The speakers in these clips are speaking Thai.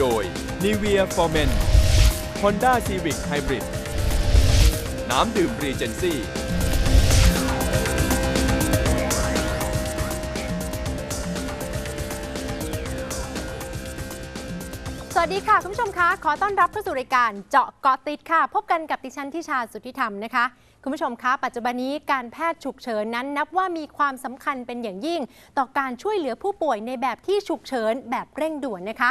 โดย Nivea for Men Honda Civic Hybrid น้ำดื่ม Regency วัสดีค่ะ คุณผู้ชมคะ ขอต้อนรับเข้าสู่รายการเจาะเกาะติดค่ะ พบกันกับดิฉันทิชาสุทธิธรรมนะคะ คุณผู้ชมคะ ปัจจุบันนี้การแพทย์ฉุกเฉินนั้นนับว่ามีความสำคัญเป็นอย่างยิ่ง ต่อการช่วยเหลือผู้ป่วยในแบบที่ฉุกเฉินแบบเร่งด่วนนะคะ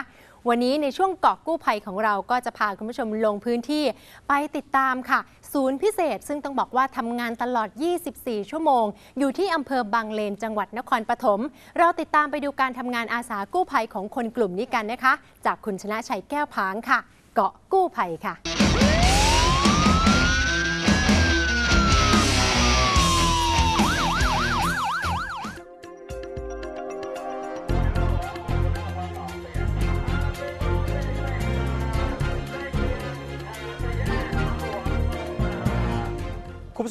วันนี้ในช่วงเกาะกู้ภัยของเราก็จะพาคุณผู้ชมลงพื้นที่ไปติดตามค่ะ ศูนย์พิเศษ ซึ่งต้องบอกว่าทำงานตลอด 24 ชั่วโมง อยู่ที่อำเภอบางเลนจังหวัดนครปฐมเราติดตามไปดูการทำงานอาสากู้ภัยของคนกลุ่มนี้กันนะคะ จากคุณชนะชัยแก้วพางค่ะ เกาะกู้ภัยค่ะ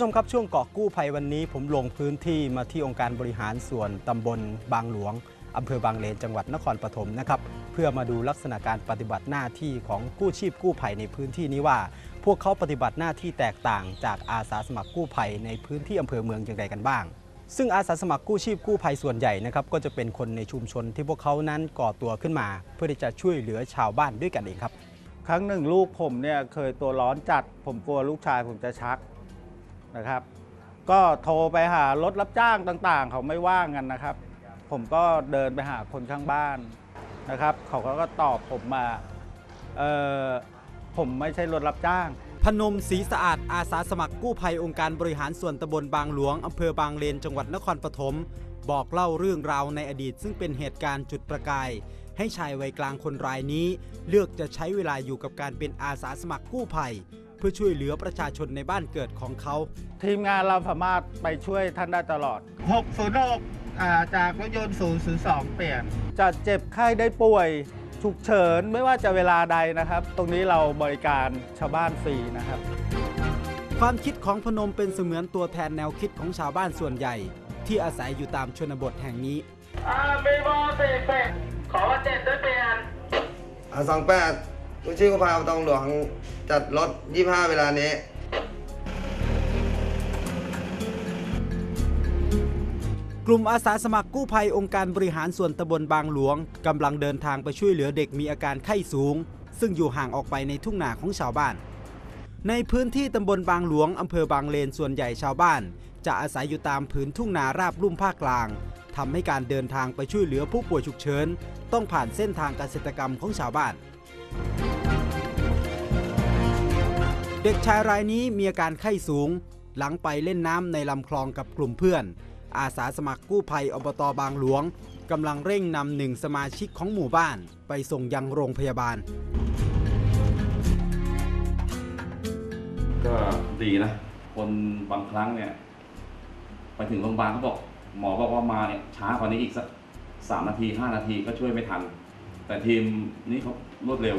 ผู้ชมครับช่วงเกาะกู้ภัยวันนี้ ผมลงพื้นที่มาที่องค์การบริหารส่วนตำบลบางหลวงอำเภอบางเลนจังหวัดนครปฐมนะครับเพื่อมาดูลักษณะการปฏิบัติหน้าที่ของกู้ชีพกู้ภัยในพื้นที่นี้ว่า พวกเขาปฏิบัติหน้าที่แตกต่างจากอาสาสมัครกู้ภัยในพื้นที่อำเภอเมืองอย่างไรกันบ้าง ซึ่งอาสาสมัครกู้ชีพกู้ภัยส่วนใหญ่นะครับก็จะเป็นคนในชุมชนที่พวกเขานั้นก่อตัวขึ้นมา เพื่อที่จะช่วยเหลือชาวบ้านด้วยกันเองครับ ครั้งหนึ่งลูกผมเนี่ยเคยตัวร้อนจัด ผมกลัวลูกชายผมจะชัก นะครับ ก็โทรไปหารถรับจ้างต่างๆ เขาไม่ว่างกันนะครับ ผมก็เดินไปหาคนข้างบ้านนะครับ เขาก็ตอบผมมาเออผมไม่ใช่รถรับจ้าง พนมศรีสะอาดอาสาสมัครกู้ภัยองค์การบริหารส่วนตำบลบางหลวงอำเภอบางเลนจังหวัดนครปฐมบอกเล่าเรื่องราวในอดีต ซึ่งเป็นเหตุการณ์จุดประกาย ให้ชายวัยกลางคนรายนี้ เลือกจะใช้เวลาอยู่กับการเป็นอาสาสมัครกู้ภัย เพื่อช่วยเหลือประชาชนในบ้านเกิดของเขา ทีมงานเราสามารถไปช่วยท่านได้ตลอด 606อ่าจากรถยนต์ 002 เปลี่ยนจะเจ็บไข้ได้ป่วยฉุกเฉินไม่ว่าจะเวลาใดนะครับ ตรงนี้เราบริการชาวบ้านฟรีนะครับ ความคิดของพนมเป็นเสมือนตัวแทนแนวคิดของชาวบ้านส่วนใหญ่ ที่อาศัยอยู่ตามชนบทแห่งนี้อ่ามีบอสี่เป็ดขอเจ็ดด้วยเปลี่ยนอ่าสองแปด กู้ชีพกู้ภัยอบตหลวงจัดรถ25เวลานี้กลุ่มอาสาสมัครกู้ภัยองค์การบริหารส่วนตำบลบางหลวงกำลังเดินทางไปช่วยเหลือเด็กมีอาการไข้สูง ซึ่งอยู่ห่างออกไปในทุ่งนาของชาวบ้าน ในพื้นที่ตำบลบางหลวงอำเภอบางเลนส่วนใหญ่ชาวบ้าน จะอาศัยอยู่ตามผืนทุ่งนาราบลุ่มภาคกลางทำให้การเดินทางไปช่วยเหลือผู้ป่วยฉุกเฉินต้องผ่านเส้นทางเกษตรกรรมของชาวบ้าน เด็กชายรายนี้มีอาการไข้สูง หลังไปเล่นน้ำในลำคลองกับกลุ่มเพื่อน อาสาสมัครกู้ภัยอบตบางหลวงกำลังเร่งนำหนึ่งสมาชิกของหมู่บ้าน ไปส่งยังโรงพยาบาล ก็ดีนะ คนบางครั้งเนี่ย ไปถึงโรงพยาบาลเขาบอก หมอบอกว่ามาเนี่ยช้ากว่านี้อีกสักสามนาทีห้านาทีก็ช่วยไม่ทัน แต่ทีมนี้เขารวดเร็ว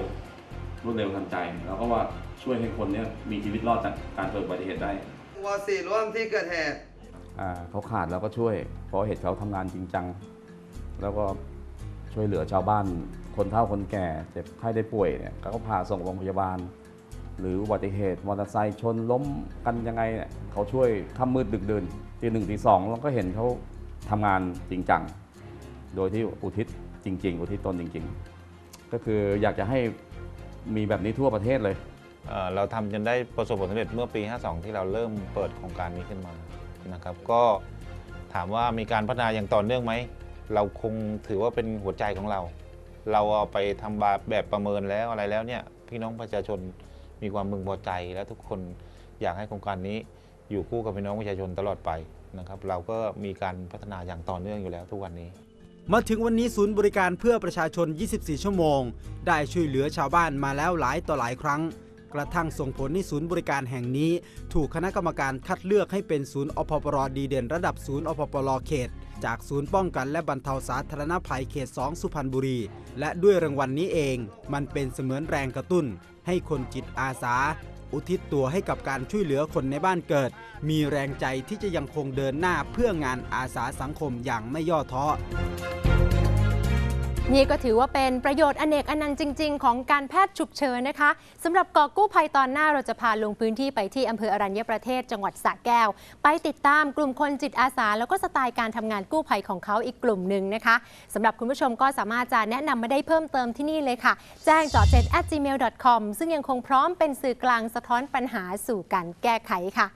รวดเร็วทันใจ แล้วก็ว่า ช่วยให้คนเนี่ยมีชีวิตรอดจากการเกิดอุบัติเหตุได้วสี่ร่วมที่เกิดเหตุอ่าเขาขาดแล้วก็ช่วย เพราะเห็นเขาทำงานจริงจัง แล้วก็ช่วยเหลือชาวบ้าน คนเฒ่าคนแก่เจ็บไข้ได้ป่วยเนี่ยเขาก็พาส่งโรงพยาบาล หรืออุบัติเหตุมอเตอร์ไซค์ชนล้มกันยังไงเนี่ยเขาช่วยค่ำมืดดึกดื่นตีหนึ่งตีสองเราก็เห็นเขาทำงานจริงจัง โดยที่อุทิศจริง ๆ อุทิศตนจริง ๆ ก็คืออยากจะให้มีแบบนี้ทั่วประเทศเลย เราทำจนได้ประสบผลสำเร็จเมื่อปี 52 ที่เราเริ่มเปิดโครงการนี้ขึ้นมานะครับ ก็ถามว่ามีการพัฒนาอย่างต่อเนื่องไหม เราคงถือว่าเป็นหัวใจของเรา เราเอาไปทำบบแบบประเมินแล้วอะไรแล้วเนี่ยพี่น้องประชาชนมีความมึงพอใจและทุกคนอยากให้โครงการนี้อยู่คู่กับพี่น้องประชาชนตลอดไปนะครับ เราก็มีการพัฒนาอย่างต่อเนื่องอยู่แล้วทุกวันนี้ มาถึงวันนี้ศูนย์บริการเพื่อประชาชน 24 ชั่วโมง ได้ช่วยเหลือชาวบ้านมาแล้วหลายต่อหลายครั้ง กระทั่งส่งผลให้ศูนย์บริการแห่งนี้ ถูกคณะกรรมการคัดเลือกให้เป็นศูนย์อพปรดีเด่นระดับศูนย์อพปรเขต จากศูนย์ป้องกันและบรรเทาสาธารณภัยเขต 2 สุพรรณบุรี และด้วยรางวัลนนี้เอง มันเป็นเสมือนแรงกระตุ้น ให้คนจิตอาสา อุทิศตัวให้กับการช่วยเหลือคนในบ้านเกิด มีแรงใจที่จะยังคงเดินหน้าเพื่องานอาสาสังคมอย่างไม่ย่อท้อ นี่ก็ถือว่าเป็นประโยชน์อเนกอนันต์จริง ๆ ของการแพทย์ฉุกเฉินนะคะสำหรับกอกู้ภัยตอนหน้าเราจะพาลงพื้นที่ไปที่อำเภออรัญญประเทศจังหวัดสระแก้ว ไปติดตามกลุ่มคนจิตอาสา แล้วก็สไตล์การทำงานกู้ภัยของเขาอีกกลุ่มหนึ่งนะคะสำหรับคุณผู้ชมก็สามารถจะแนะนำมาได้เพิ่มเติมที่นี่เลยค่ะ แจ้งเจาะเจ็ด at gmail com ซึ่งยังคงพร้อมเป็นสื่อกลางสะท้อนปัญหาสู่การแก้ไขค่ะ